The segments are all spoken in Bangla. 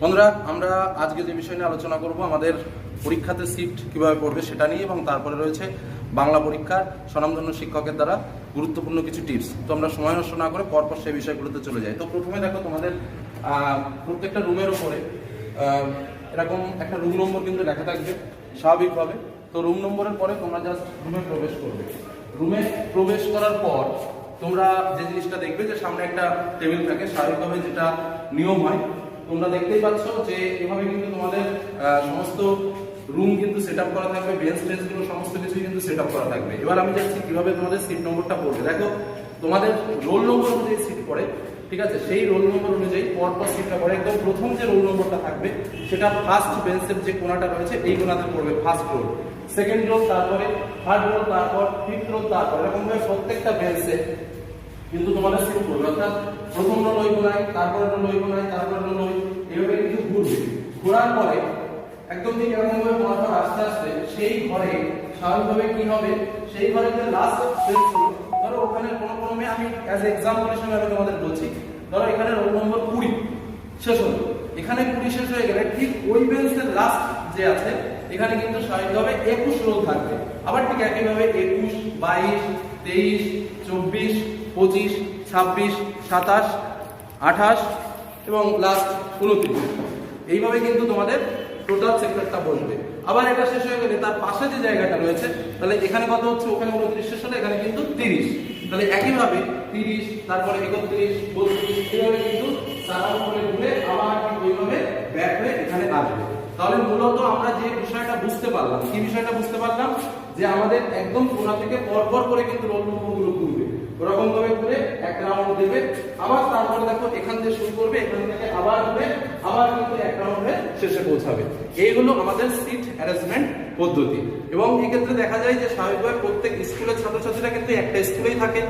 বন্ধুরা, আমরা আজকে যে বিষয় নিয়ে আলোচনা করব, আমাদের পরীক্ষাতে সিট কীভাবে পড়বে সেটা নিয়ে, এবং তারপরে রয়েছে বাংলা পরীক্ষার স্বনামধন্য শিক্ষকের দ্বারা গুরুত্বপূর্ণ কিছু টিপস তো আমরা সময় নষ্ট না করে পরপর সেই বিষয়গুলোতে চলে যাই। তো প্রথমে দেখো তোমাদের প্রত্যেকটা রুমের উপরে এরকম একটা রুম নম্বর কিন্তু লেখা থাকবে স্বাভাবিকভাবে তো রুম নম্বরের পরে তোমরা জাস্ট রুমে প্রবেশ করবে। রুমে প্রবেশ করার পর তোমরা যে জিনিসটা দেখবে যে সামনে একটা টেবিল থাকে, স্বাভাবিকভাবে যেটা নিয়ম হয় তোমরা দেখতেই পাচ্ছ যে এভাবে কিন্তু তোমাদের সমস্ত রুম কিন্তু সেট করা থাকবে বেঞ্চ টেঞ্চগুলো সমস্ত কিছুই কিন্তু সেট করা থাকবে। এবার আমি যাচ্ছি কীভাবে তোমাদের সিট নম্বরটা পড়বে। দেখো, তোমাদের রোল নম্বর অনুযায়ী সিট পড়ে, ঠিক আছে? সেই রোল নম্বর অনুযায়ী পরপর সিটটা পড়ে। একদম প্রথম যে রোল নম্বরটা থাকবে, সেটা ফার্স্ট বেঞ্চের যে কোনাটা রয়েছে, এই কোনাতে পড়বে ফার্স্ট রোল সেকেন্ড রোল তারপরে থার্ড রোল তারপর ফিফথ রোল তারপর এরকম ভাবে প্রত্যেকটা বেঞ্চে কিন্তু তোমাদের সিট পড়বে। অর্থাৎ প্রথম রোল ওই কোনায় তারপরে রোল ওই কোনায় তারপরে রোল ওই এইভাবে কিন্তু ঘুরবে। ঘোরার পরে একদম ঠিক এরকম ভাবে পরপর আস্তে আস্তে সেই ঘরে স্বাভাবিকভাবে কি হবে? সেই ঘরে যে লাস্ট ধরো ওখানে কোনো ক্রমে আমি অ্যাজ এক্সাম্পল হিসেবে আমি তোমাদের বলছি। ধরো এখানে রোল নম্বর কুড়ি, শেষ হলো। এখানে কুড়ি শেষ হয়ে গেলে ঠিক ওই বেঞ্চের লাস্ট যে আছে, এখানে কিন্তু স্বাভাবিকভাবে একুশ রোল থাকবে। আবার ঠিক একইভাবে একুশ, বাইশ, তেইশ, চব্বিশ, পঁচিশ ছাব্বিশ, সাতাশ, আঠাশ এবং লাস্ট উনত্রিশ। এইভাবে কিন্তু তোমাদের টোটাল সেক্টরটা বসবে। আবার এটা শেষ হয়ে গেলে তার পাশে যে জায়গাটা রয়েছে, তাহলে এখানে কত হচ্ছে? ওখানে উনত্রিশ শেষ হলে এখানে কিন্তু তিরিশ। তাহলে একইভাবে তিরিশ, তারপরে একত্রিশ, বত্রিশ, এইভাবে কিন্তু সারা উপরে ঘুরে আবার ওইভাবে ব্যাক হয়ে এখানে আসবে। তাহলে মূলত আমরা যে বিষয়টা বুঝতে পারলাম, কি বিষয়টা বুঝতে পারলাম? যে আমাদের একদম কোনা থেকে পরপর করে কিন্তু রোল নম্বরগুলো ঘুরবে ওরকম ভাবে ঘুরে এক রাউন্ড দেবে। আবার তারপরে দেখো এখান থেকে শুরু করবে, এখান থেকে আবার ঘুরে আবার কিন্তু এক রাউন্ডে শেষে পৌঁছাবে। এই হলো আমাদের সিট অ্যারেঞ্জমেন্ট পদ্ধতি। এবং এক্ষেত্রে ক্ষেত্রে দেখা যায় যে স্বাভাবিকভাবে প্রত্যেক স্কুলের ছাত্রছাত্রীরা কিন্তু একটা স্কুলেই থাকে।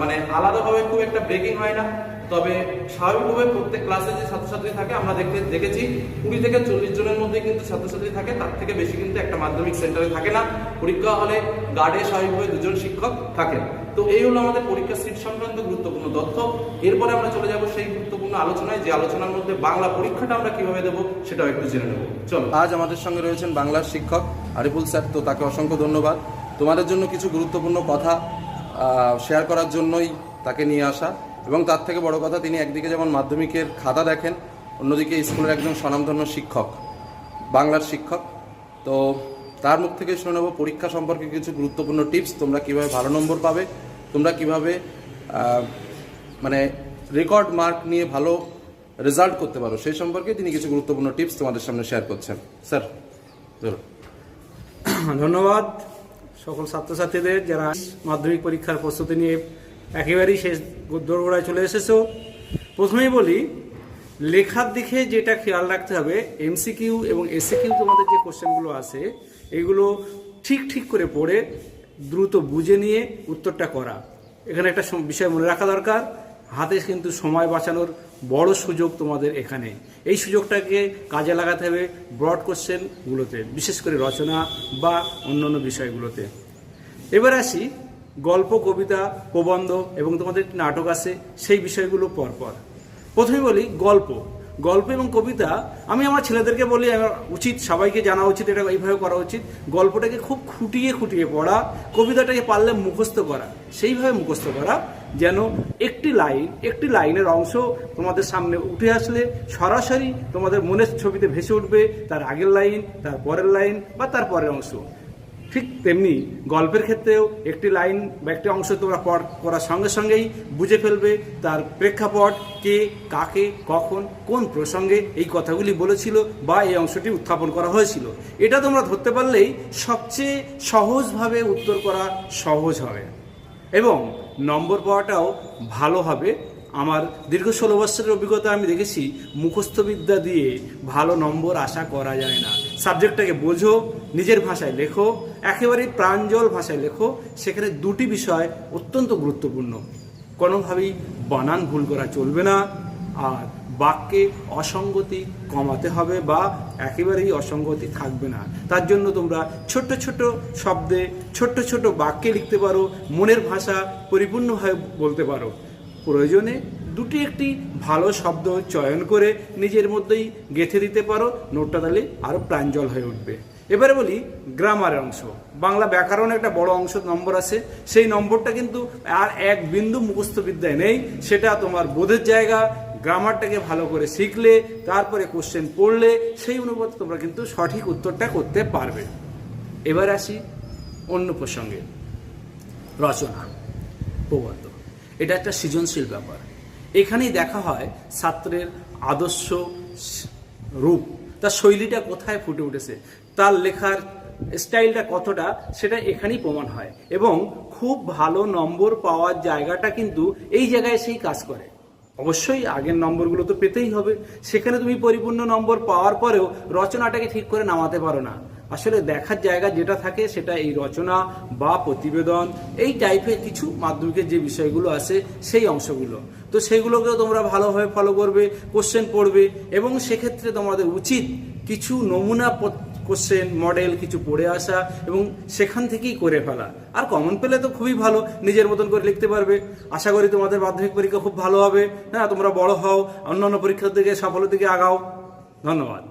মানে আলাদাভাবে খুব একটা ব্রেকিং হয় না। তবে স্বাভাবিকভাবে প্রত্যেক ক্লাসে যে ছাত্রছাত্রী থাকে, আমরা দেখতে, দেখেছি কুড়ি থেকে চল্লিশ জনের মধ্যে কিন্তু ছাত্রছাত্রী থাকে, তার থেকে বেশি কিন্তু একটা মাধ্যমিক সেন্টারে থাকে না। পরীক্ষা হলে গার্ডে স্বাভাবিকভাবে দুজন শিক্ষক থাকেন। তো এই হলো আমাদের পরীক্ষা সিট সংক্রান্ত গুরুত্বপূর্ণ তথ্য। এরপরে আমরা চলে যাব সেই গুরুত্বপূর্ণ আলোচনায়, যে আলোচনার মধ্যে বাংলা পরীক্ষাটা আমরা কীভাবে দেবো সেটাও একটু জেনে নেব। চলো। আজ আমাদের সঙ্গে রয়েছেন বাংলার শিক্ষক আরিফুল স্যার, তো তাকে অসংখ্য ধন্যবাদ। তোমাদের জন্য কিছু গুরুত্বপূর্ণ কথা শেয়ার করার জন্যই তাকে নিয়ে আসা। এবং তার থেকে বড় কথা, তিনি একদিকে যেমন মাধ্যমিকের খাতা দেখেন, অন্যদিকে স্কুলের একজন স্বনামধন্য শিক্ষক, বাংলার শিক্ষক। তো তার মুখ থেকে শুনে নেব, পরীক্ষা সম্পর্কে কিছু গুরুত্বপূর্ণ টিপস, তোমরা কীভাবে ভালো নম্বর পাবে, তোমরা কীভাবে মানে রেকর্ড মার্ক নিয়ে ভালো রেজাল্ট করতে পারো, সেই সম্পর্কে তিনি কিছু গুরুত্বপূর্ণ টিপস তোমাদের সামনে শেয়ার করছেন। স্যার ধন্যবাদ সকল ছাত্রছাত্রীদের যারা মাধ্যমিক পরীক্ষার প্রস্তুতি নিয়ে একেবারেই শেষ দোরগোড়ায় চলে এসেছ। প্রথমেই বলি, লেখার দিকে যেটা খেয়াল রাখতে হবে, এমসিকিউ এবং এসিকিউ তোমাদের যে কোশ্চেনগুলো আছে, এগুলো ঠিক ঠিক করে পড়ে, দ্রুত বুঝে নিয়ে উত্তরটা করা। এখানে একটা বিষয় মনে রাখা দরকার, হাতে কিন্তু সময় বাঁচানোর বড় সুযোগ তোমাদের এখানে। এই সুযোগটাকে কাজে লাগাতে হবে ব্রড কোশ্চেনগুলোতে বিশেষ করে রচনা বা অন্যান্য বিষয়গুলোতে। এবার আসি গল্প, কবিতা, প্রবন্ধ এবং তোমাদের একটি নাটক আছে, সেই বিষয়গুলো পরপর। প্রথমে বলি গল্প। গল্প এবং কবিতা, আমি আমার ছেলেদেরকে বলি আমার উচিত সবাইকে জানা উচিত, এটা এইভাবে করা উচিত, গল্পটাকে খুব খুঁটিয়ে খুঁটিয়ে পড়া, কবিতাটাকে পারলে মুখস্থ করা, সেইভাবে মুখস্থ করা, যেন একটি লাইন, একটি লাইনের অংশ তোমাদের সামনে উঠে আসলে সরাসরি তোমাদের মনের ছবিতে ভেসে উঠবে, তার আগের লাইন, তার পরের লাইন বা তার পরের অংশ। ঠিক তেমনি গল্পের ক্ষেত্রেও একটি লাইন বা একটি অংশ তোমরা পড় করার সঙ্গে সঙ্গেই বুঝে ফেলবে তার প্রেক্ষাপট, কে, কাকে, কখন, কোন প্রসঙ্গে এই কথাগুলি বলেছিল বা এই অংশটি উত্থাপন করা হয়েছিল। এটা তোমরা ধরতে পারলেই সবচেয়ে সহজভাবে উত্তর করা সহজ হবে। এবং নম্বর পাওয়াটাও ভালো হবে আমার দীর্ঘ ষোলো বছরের অভিজ্ঞতা আমি দেখেছি, মুখস্থবিদ্যা দিয়ে ভালো নম্বর আশা করা যায় না। সাবজেক্টটাকে বোঝো, নিজের ভাষায় লেখো, একেবারেই প্রাঞ্জল ভাষায় লেখো, সেখানে দুটি বিষয় অত্যন্ত গুরুত্বপূর্ণ। কোনোভাবেই বানান ভুল করা চলবে না, আর বাক্যে অসঙ্গতি কমাতে হবে বা একেবারেই অসঙ্গতি থাকবে না। তার জন্য তোমরা ছোট্ট ছোট শব্দে ছোট্ট ছোট বাক্যে লিখতে পারো, মনের ভাষা পরিপূর্ণভাবে বলতে পারো। প্রয়োজনে দুটি একটি ভালো শব্দ চয়ন করে নিজের মধ্যেই গেঁথে দিতে পারো। নোটটা তাহলে আরও প্রাঞ্জল হয়ে উঠবে। এবারে বলি গ্রামারের অংশ। বাংলা ব্যাকরণে একটা বড় অংশ নম্বর আছে। সেই নম্বরটা কিন্তু আর এক বিন্দু মুখস্থবিদ্যায় নেই। সেটা তোমার বোধের জায়গা, গ্রামারটাকে ভালো করে শিখলে, তারপরে কোশ্চেন পড়লে, সেই অনুপাতে তোমরা কিন্তু সঠিক উত্তরটা করতে পারবে। এবার আসি অন্য প্রসঙ্গে। রচনা, প্রবন্ধ। এটা একটা সৃজনশীল ব্যাপার। এখানেই দেখা হয় ছাত্রের আদর্শ রূপ, তার শৈলীটা কোথায় ফুটে উঠেছে, তার লেখার স্টাইলটা কতটা, সেটা এখানেই প্রমাণ হয় এবং খুব ভালো নম্বর পাওয়ার জায়গাটা কিন্তু এই জায়গায় সেই কাজ করে। অবশ্যই আগের নম্বরগুলো তো পেতেই হবে। সেখানে তুমি পরিপূর্ণ নম্বর পাওয়ার পরেও রচনাটাকে ঠিক করে নামাতে পারো না। আসলে দেখার জায়গা যেটা থাকে সেটা এই রচনা বা প্রতিবেদন, এই টাইপের কিছু মাধ্যমিকের যে বিষয়গুলো আছে সেই অংশগুলো। তো সেগুলোকেও তোমরা ভালোভাবে ফলো করবে কোশ্চেন পড়বে এবং সেক্ষেত্রে তোমাদের উচিত কিছু নমুনা কোশ্চেন মডেল কিছু পড়ে আসা এবং সেখান থেকেই করে ফেলা। আর কমন পেলে তো খুবই ভালো, নিজের মতন করে লিখতে পারবে। আশা করি তোমাদের মাধ্যমিক পরীক্ষা খুব ভালো হবে। হ্যাঁ তোমরা বড় হও, অন্যান্য পরীক্ষার দিকে, সাফল্যের দিকে আগাও। ধন্যবাদ।